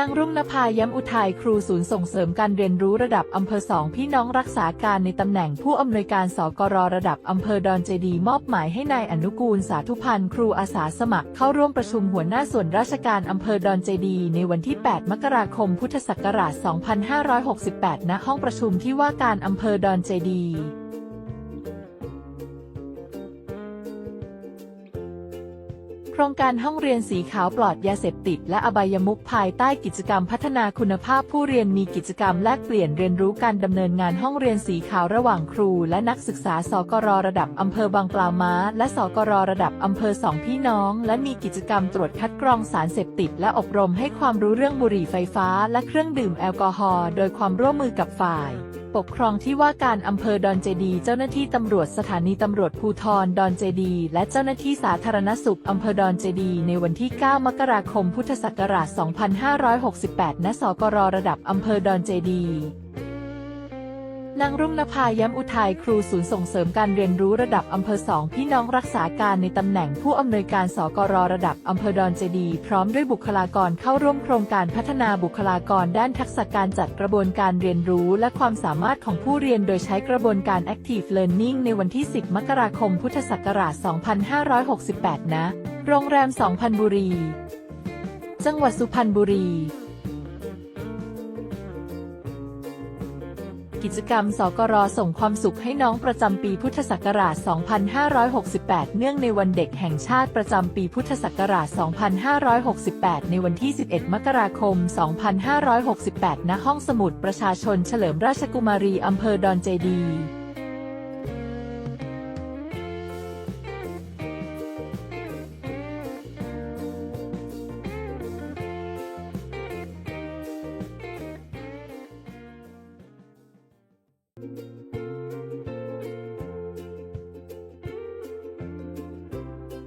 นางรุ่งนภาย้ำอุทัยครูศูนย์ส่งเสริมการเรียนรู้ระดับอำเภอสองพี่น้องรักษาการในตำแหน่งผู้อำนวยการสกรระดับอำเภอดอนเจดีมอบหมายให้นายอนุกูลสาธุพันธ์ครูอาสาสมัครเข้าร่วมประชุมหัวหน้าส่วนราชการอำเภอดอนเจดี ในวันที่ 8 มกราคม พุทธศักราช 2568 ณ ห้องประชุมที่ว่าการอำเภอดอนเจดี ครงการห้องเรียนสีขาวปลอดยาเสพติด และอบายมุขภายใต้กิจกรรมพัฒนาคุณภาพผู้เรียนมีกิจกรรมแลกเปลี่ยนเรียนรู้การดำเนินงานห้องเรียนสีขาวระหว่างครู และนักศึกษาสกรระดับอำเภอบางปลาม้า และสกรระดับอำเภอสองพี่น้อง และมีกิจกรรมตรวจคัดกรองสารเสพติด และอบรมให้ความรู้เรื่องบุหรี่ไฟฟ้า และเครื่องดื่มแอลกอฮอล์โดยความร่วมมือกับฝ่าย ปกครองที่ว่าการอำเภอดอนเจดี เจ้าหน้าที่ตำรวจสถานีตำรวจภูธรดอนเจดี และเจ้าหน้าที่สาธารณสุขอำเภอดอนเจดี ในวันที่ 9 มกราคม พุทธศักราช 2568 ณ สกรระดับอำเภอดอนเจดี นางรุ่งนภาย้ำอุทัยครูศูนย์ส่งเสริมการเรียนรู้ระดับอำเภอสองพี่น้องรักษาการในตำแหน่งผู้อำนวยการสกรระดับอำเภอดอนเจดี พร้อมด้วยบุคลากรเข้าร่วมโครงการพัฒนาบุคลากรด้านทักษะการจัดกระบวนการเรียนรู้ และความสามารถของผู้เรียนโดยใช้กระบวนการ Active Learning ในวันที่ 10 มกราคม พุทธศักราช 2568ณโรงแรมสองพันบุรี จังหวัดสุพรรณบุรี กิจกรรมสกรส่งความสุขให้น้องประจำปีพุทธศักราช 2568 เนื่องในวันเด็กแห่งชาติประจำปีพุทธศักราช 2568 ในวันที่ 11 มกราคม 2568 ณ ห้องสมุดประชาชนเฉลิมราชกุมารีอำเภอดอนเจดี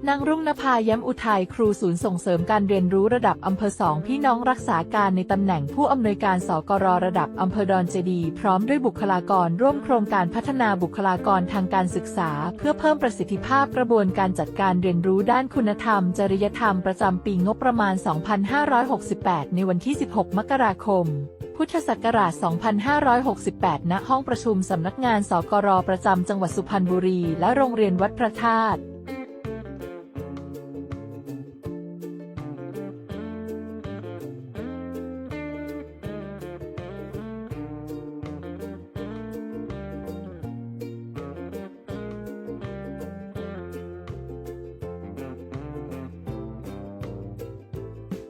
นางรุ่งนภาย้ำอุทัยครูศูนย์ส่งเสริมการเรียนรู้ระดับอำเภอสองพี่น้องรักษาการในตำแหน่งผู้อำนวยการสกรระดับอำเภอดอนเจดี พร้อมด้วยบุคลากรร่วมโครงการพัฒนาบุคลากรทางการศึกษา เพื่อเพิ่มประสิทธิภาพกระบวนการจัดการเรียนรู้ด้านคุณธรรม จริยธรรมประจำปีงบประมาณ 2568 ในวันที่ 16 มกราคมพุทธศักราช 2568 ณ ห้องประชุมสำนักงานสกรประจำจังหวัดสุพรรณบุรี และโรงเรียนวัดพระธาตุ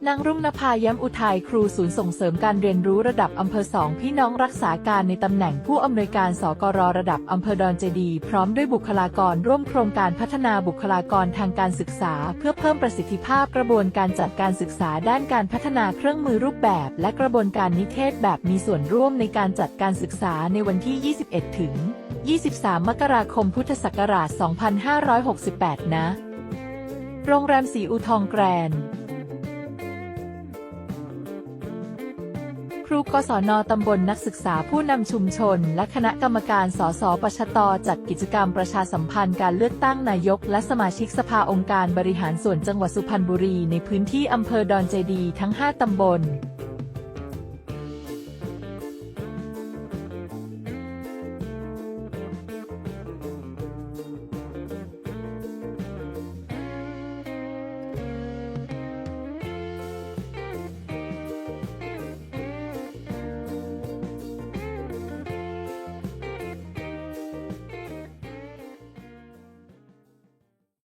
นางรุ่งนภาย้ำอุทัยครูศูนย์ส่งเสริมการเรียนรู้ระดับอำเภอสองพี่น้องรักษาการในตำแหน่งผู้อำนวยการสกรระดับอำเภอดอนเจดี พร้อมด้วยบุคลากรร่วมโครงการพัฒนาบุคลากรทางการศึกษา เพื่อเพิ่มประสิทธิภาพกระบวนการจัดการศึกษาด้านการพัฒนาเครื่องมือรูปแบบ และกระบวนการนิเทศแบบมีส่วนร่วมในการจัดการศึกษาในวันที่ 21 ถึง 23 มกราคมพุทธศักราช 2568ณโรงแรมสีอุทองแกรนด์ รูกศนตำบลนักศึกษาผู้นำชุมชน และคณะกรรมการสสปชตจัดกิจกรรมประชาสัมพันธ์การเลือกตั้งนายก และสมาชิกสภาองค์การบริหารส่วนจังหวัดสุพรรณบุรีในพื้นที่อำเภอดอนเจดีทั้ง 5 ตำบล